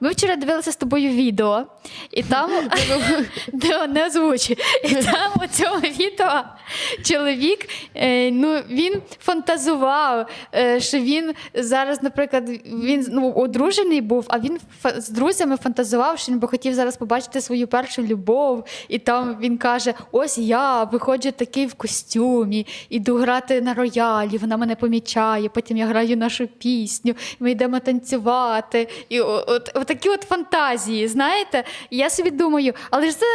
Ми вчора дивилися з тобою відео, і там не, не озвучу. І там у цьому відео чоловік е, ну, він фантазував, е, що він зараз, наприклад, він ну, одружений був, а він з друзями фантазував, що він би хотів зараз побачити свою першу любов. І там він каже: Ось я виходжу такий в костюмі, іду грати на роялі, вона мене помічає, потім я граю нашу пісню, ми йдемо танцювати. І от, от такі от фантазії, знаєте? І я собі думаю, але ж це.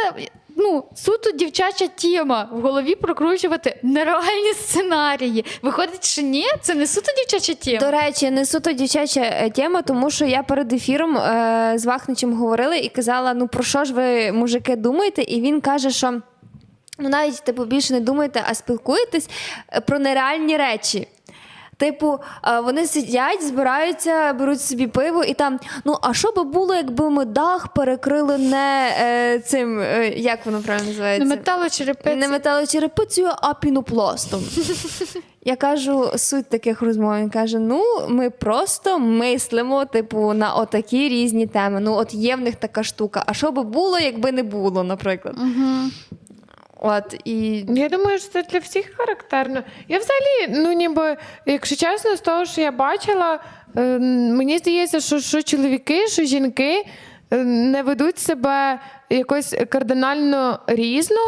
Ну, суто дівчача тема в голові прокручувати нереальні сценарії. Виходить, що ні, це не суто дівчача тема. До речі, не суто дівчача е, тема, тому що я перед ефіром е, з Вахничем говорила і казала: ну про що ж ви, мужики, думаєте? І він каже, що ну навіть типу більше не думаєте, а спілкуєтесь е, про нереальні речі. Типу, е, вони сидять, збираються, беруть собі пиво, і там, ну а що би було, якби ми дах перекрили не е, цим, е, як воно правильно Не називається? металочерепиці. Не металочерепицею, а пінопластом. Я кажу, суть таких розмов. Він каже: ну, ми просто мислимо, типу, на отакі різні теми. Ну, от є в них така штука. А що би було, якби не було, наприклад. Угу. От і Я думаю, що це для всіх характерно. Я взагалі, ну ніби, якщо чесно, з того, що я бачила, е, мені здається, що, що чоловіки, що жінки е, не ведуть себе якось кардинально різно.